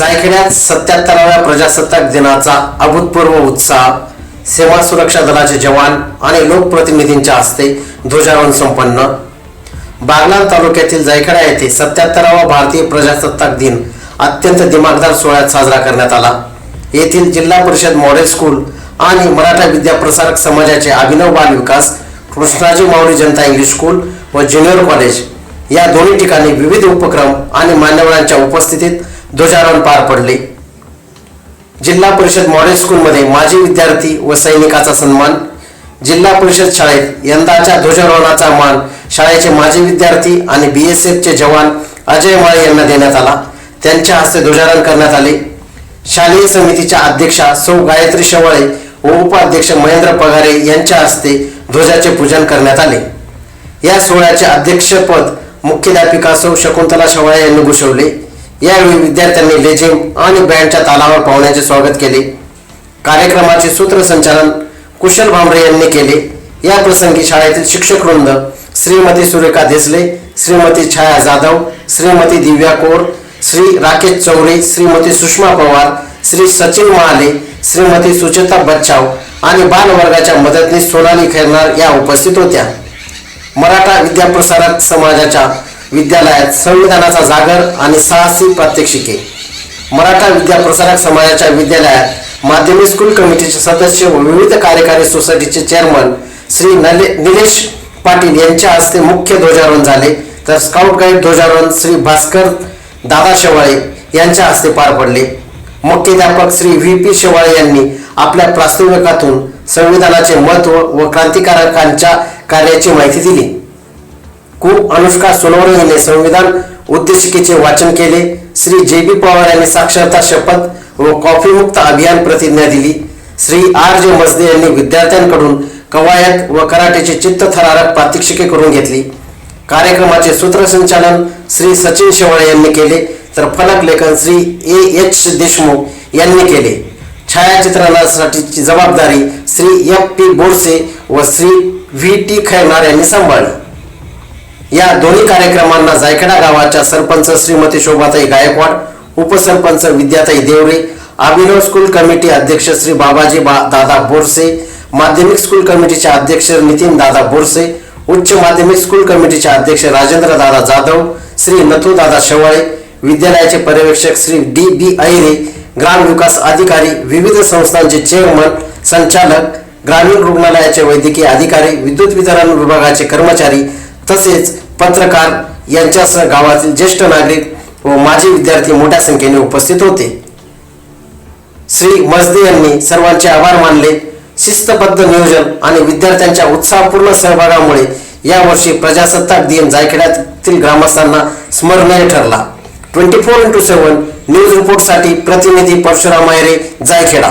जायखेड्यात सत्याहत्तराव्या प्रजासत्ताक दिनाचा अभूतपूर्व उत्साह सेवा सुरक्षा दलाचे जवान आणि लोकप्रतिनिधींच्या हस्ते ध्वजारोहण संपन्न. बागलाण तालुक्यातील जायखेडा येथे सत्याहत्तरावा भारतीय प्रजासत्ताक दिन अत्यंत दिमागदार सोहळ्यात साजरा करण्यात आला. येथील जिल्हा परिषद मॉडेल स्कूल आणि मराठा विद्याप्रसारक समाजाचे अभिनव बाल विकास कृष्णाजी माऊली जनता इंग्लिश स्कूल व ज्युनियर कॉलेज या दोन्ही ठिकाणी विविध उपक्रम आणि मान्यवरांच्या उपस्थितीत ध्वजारोहण पार पडले. जिल्हा परिषद मॉडेल स्कूलमध्ये माजी विद्यार्थी व सैनिकाचा सन्मान जिल्हा परिषद शाळेत यंदाच्या ध्वजारोहणाचा मान शाळेचे माजी विद्यार्थी आणि बी एस एफचे जवान अजय माळे यांना देण्यात आला. त्यांच्या हस्ते ध्वजारोहण करण्यात आले. शालेय समितीच्या अध्यक्षा सौ गायत्री शेवाळे व उपाध्यक्ष महेंद्र पगारे यांच्या हस्ते ध्वजाचे पूजन करण्यात आले. या सोहळ्याचे अध्यक्षपद मुख्याध्यापिका सौ शकुंतला शेवाळे यांनी भूषवले. यावेळी विद्यार्थ्यांनी लेझिम आणि बँडच्या तालावर पाहुण्याचे स्वागत केले. कार्यक्रमाचे सूत्रसंचालन कुशल भांबरे यांनी केले. या प्रसंगी शाळेतील शिक्षक वृंद श्रीमती सुरेखा देसले श्रीमती छाया जाधव श्रीमती दिव्या कोर श्री राकेश चौरे श्रीमती सुषमा पवार श्री सचिन महाले श्रीमती सुचेता बच्चाव आणि बालवर्गाच्या मदतनीस सोनाली खैरनार या उपस्थित होत्या. मराठा विद्याप्रसारक समाजाच्या विद्यालयात संविधानाचा जागर आणि साहसी प्रात्यक्षिके. मराठा विद्याप्रसारक समाजाच्या विद्यालयात माध्यमिक स्कूल कमिटीचे सदस्य व विविध कार्यकारी सोसायटीचे चेअरमन श्री नले निलेश पाटील यांच्या हस्ते मुख्य ध्वजारोहण झाले. तर स्काउट गाईड ध्वजारोहण श्री भास्कर दादा शेवाळे यांच्या हस्ते पार पडले. मुख्याध्यापक श्री व्ही पी शेवाळे यांनी आपल्या प्रास्ताविकातून संविधानाचे महत्त्व व क्रांतिकारकांच्या कार्याची माहिती दिली. कु अनुष्का सोनवणे यांनी संविधान उद्देशिकेचे वाचन केले. श्री जे बी पवार यांनी साक्षरता शपथ व कॉफीमुक्त अभियान प्रतिज्ञा दिली. श्री आर जे मसदे यांनी विद्यार्थ्यांकडून कवायत व कराटेचे चित्तथरारक प्रात्यक्षिके करून घेतली. कार्यक्रमाचे सूत्रसंचालन श्री सचिन शेवाळे यांनी केले. तर फलक लेखन श्री ए एच देशमुख यांनी केले. छायाचित्रणासाठीची जबाबदारी श्री एफ पी बोरसे व श्री व्ही टी खैरनार यांनी सांभाळली. या दोन्ही कार्यक्रमांना जायखेडा गावाच्या सरपंच श्रीमती शोभाताई गायकवाड उपसरपंच विद्याताई देवरे अभिनव स्कूल कमिटी अध्यक्ष श्री बाबाजी बा दादा बोरसे माध्यमिक स्कूल कमिटीचे अध्यक्ष नितीन दादा बोरसे उच्च माध्यमिक स्कूल कमिटीचे अध्यक्ष राजेंद्र दादा जाधव श्री नथू दादा शेवाळे विद्यालयाचे पर्यवेक्षक श्री डी बी ऐरे ग्राम विकास अधिकारी विविध संस्थांचे चेअरमन संचालक ग्रामीण रुग्णालयाचे वैद्यकीय अधिकारी विद्युत वितरण विभागाचे कर्मचारी तसेच पत्रकार यांच्यासह गावातील ज्येष्ठ नागरिक व माजी विद्यार्थी मोठ्या संख्येने उपस्थित होते. श्री मजदे यांनी सर्वांचे आभार मानले. शिस्तबद्ध नियोजन आणि विद्यार्थ्यांच्या उत्साहपूर्ण सहभागामुळे यावर्षी प्रजासत्ताक दिन जायखेड्यातील ग्रामस्थांना स्मरणीय ठरला. Twenty four into seven news रिपोर्टसाठी प्रतिनिधी परशुराम मायरे जायखेडा.